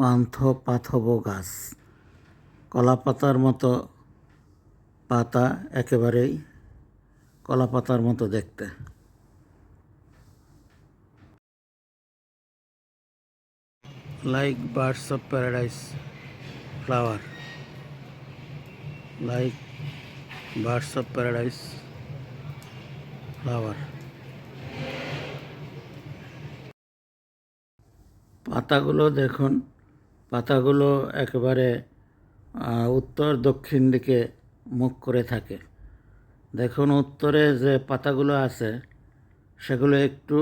পান্থ পাথব গাছ কলা পাতার মতো পাতা একেবারেই কলা পাতার মতো দেখতে। Like birds of paradise flower like birds of paradise flower পাতাগুলো দেখুন। পাতাগুলো একেবারে উত্তর দক্ষিণ দিকে মুখ করে থাকে। দেখুন উত্তরে যে পাতাগুলো আছে, সেগুলো একটু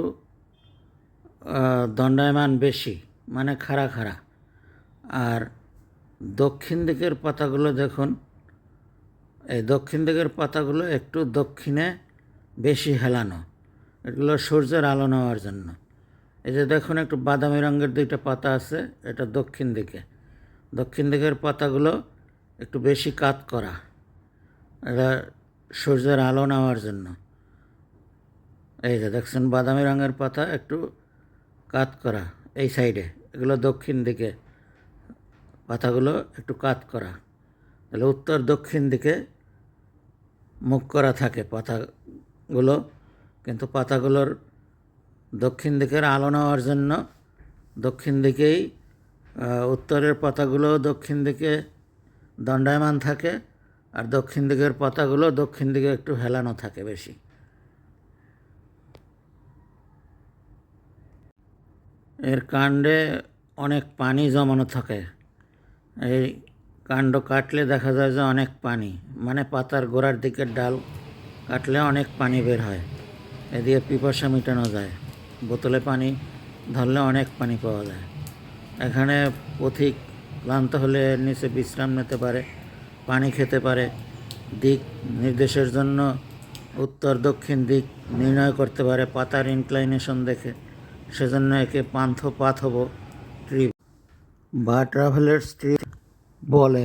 দণ্ডায়মান বেশি মানে খাড়া খাড়া। আর দক্ষিণ দিকের পাতাগুলো দেখুন, এই দক্ষিণ দিকের পাতাগুলো একটু দক্ষিণে বেশি হেলানো। এগুলো সূর্যের আলো নেওয়ার জন্য। এই যে দেখুন, একটু বাদামি রঙের দুইটা পাতা আছে, এটা দক্ষিণ দিকে। দক্ষিণ দিকের পাতাগুলো একটু বেশি কাত করা। এটা সূর্যের আলো নেওয়ার জন্য। এই যে দেখছেন, বাদামি রঙের পাতা একটু কাত করা এই সাইডে। এগুলো দক্ষিণ দিকে পাতাগুলো একটু কাত করা। তাহলে উত্তর দক্ষিণ দিকে মুখ করা থাকে পাতাগুলো, কিন্তু পাতাগুলোর দক্ষিণ দিকের আলো নেওয়ার জন্য দক্ষিণ দিকেই উত্তরের পাতাগুলো দক্ষিণ দিকে দণ্ডায়মান থাকে আর দক্ষিণ দিকের পাতাগুলো দক্ষিণ দিকে একটু হেলানো থাকে বেশি। এর কাণ্ডে অনেক পানি জমানো থাকে। এই কাণ্ড কাটলে দেখা যায় যে অনেক পানি মানে পাতার গোড়ার দিকের ডাল কাটলে অনেক পানি বের হয়। এদিকে পিপাসা মেটানো যায়। বোতলে পানি ধরলে অনেক পানি পাওয়া যায়। এখানে পথিক ক্লান্ত হলে নিচে বিশ্রাম নিতে পারে, পানি খেতে পারে। দিক নির্দেশের জন্য উত্তর, দক্ষিণ দিক নির্ণয় করতে পারে পাতার ইনক্লাইনেশন দেখে। সেজন্য একে পান্থ পাথব ট্রিপ বা ট্রাভেলার্স ট্রিপ বলে।